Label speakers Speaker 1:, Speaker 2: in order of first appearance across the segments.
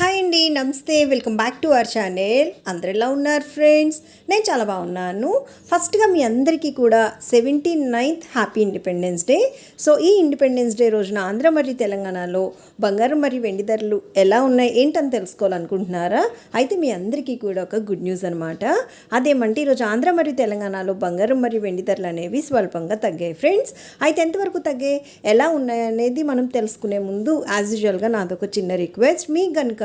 Speaker 1: Hi అండి నమస్తే. Welcome back to our channel. అందరు ఎలా ఉన్నారు ఫ్రెండ్స్? నేను చాలా బాగున్నాను. ఫస్ట్గా మీ అందరికీ కూడా seventy ninth happy independence day. So ఈ ఇండిపెండెన్స్ డే రోజున ఆంధ్ర మరియు తెలంగాణలో బంగారం మరియు వెండి ధరలు ఎలా ఉన్నాయి ఏంటని తెలుసుకోవాలనుకుంటున్నారా? అయితే మీ అందరికీ కూడా ఒక గుడ్ న్యూస్ అనమాట అదేమంటే ఈరోజు ఆంధ్ర మరియు తెలంగాణలో బంగారం మరియు వెండి ధరలు అనేవి స్వల్పంగా తగ్గాయి ఫ్రెండ్స్. అయితే ఎంతవరకు తగ్గాయి ఎలా ఉన్నాయి అనేది మనం తెలుసుకునే ముందు యాజ్ యూజువల్గా నాదొక చిన్న రిక్వెస్ట్. మీకు కనుక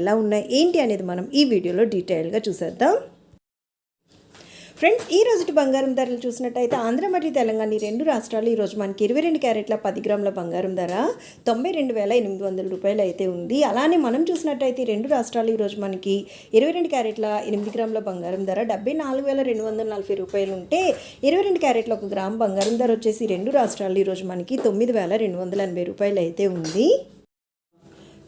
Speaker 1: ఎలా ఉన్నాయి ఏంటి అనేది మనం ఈ వీడియోలో డీటెయిల్గా చూసేద్దాం. ఫ్రెండ్స్ ఈ రోజుటి బంగారం ధరలు చూసినట్టయితే ఆంధ్ర మరియు తెలంగాణ ఈ రెండు రాష్ట్రాలు ఈరోజు మనకి ఇరవై రెండు క్యారెట్ల పది గ్రాముల బంగారం ధర తొంభై రెండు వేల ఎనిమిది వందల రూపాయలు అయితే ఉంది. అలానే మనం చూసినట్టయితే ఈ రెండు రాష్ట్రాలు ఈరోజు మనకి ఇరవై రెండు క్యారెట్ల ఎనిమిది గ్రాముల బంగారం ధర డెబ్బై నాలుగు వేల రెండు వందల నలభై రూపాయలు ఉంటే ఇరవై రెండు క్యారెట్ల ఒక గ్రామ్ బంగారం ధర వచ్చేసి రెండు రాష్ట్రాలు ఈరోజు మనకి తొమ్మిది వేల రెండు వందల ఎనభై రూపాయలు అయితే ఉంది.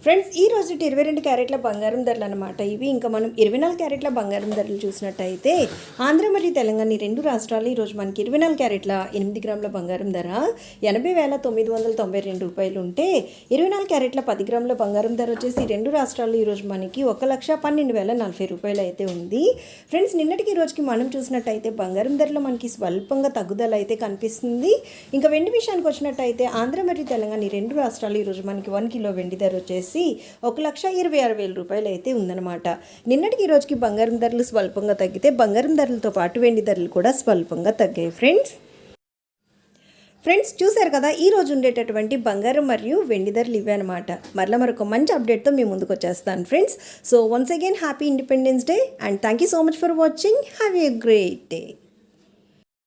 Speaker 1: ఫ్రెండ్స్ ఈ రోజు ఇరవై రెండు క్యారెట్ల బంగారం ధరలు అనమాట ఇవి ఇంకా మనం ఇరవై నాలుగు క్యారెట్ల బంగారం ధరలు చూసినట్టయితే ఆంధ్ర మరియు తెలంగాణ ఈ రెండు రాష్ట్రాలు ఈరోజు మనకి ఇరవై నాలుగు క్యారెట్ల ఎనిమిది గ్రాముల బంగారం ధర ఎనభై వేల తొమ్మిది వందల తొంభై రెండు రూపాయలు ఉంటే ఇరవై నాలుగు క్యారెట్ల పది గ్రాముల బంగారం ధర వచ్చేసి రెండు రాష్ట్రాలు ఈరోజు మనకి ఒక లక్ష పన్నెండు వేల నలభై రూపాయలు అయితే ఉంది. ఫ్రెండ్స్ నిన్నటికి ఈ రోజుకి మనం చూసినట్టయితే బంగారం ధరలో మనకి స్వల్పంగా తగ్గుదల అయితే కనిపిస్తుంది. ఇంకా వెండి విషయానికి వచ్చినట్టయితే ఆంధ్ర మరియు తెలంగాణ ఈ రెండు రాష్ట్రాలు ఈరోజు మనకి వన్ కిలో వెండి ధర వచ్చేసి ఒక లక్ష ఇరవై ఆరు వేల రూపాయలు అయితే ఉందన్నమాట. నిన్నటికి ఈ రోజుకి బంగారం ధరలు స్వల్పంగా తగ్గితే బంగారం ధరలతో పాటు వెండి ధరలు కూడా స్వల్పంగా తగ్గాయి. ఫ్రెండ్స్ ఫ్రెండ్స్ చూశారు కదా ఈ రోజు ఉండేటటువంటి బంగారం మరియు వెండి ధరలు ఇవే అనమాట మరలా మరొక మంచి అప్డేట్తో మేము ముందుకు వచ్చేస్తాను friends. So once again happy independence day and thank you so much for watching have a great day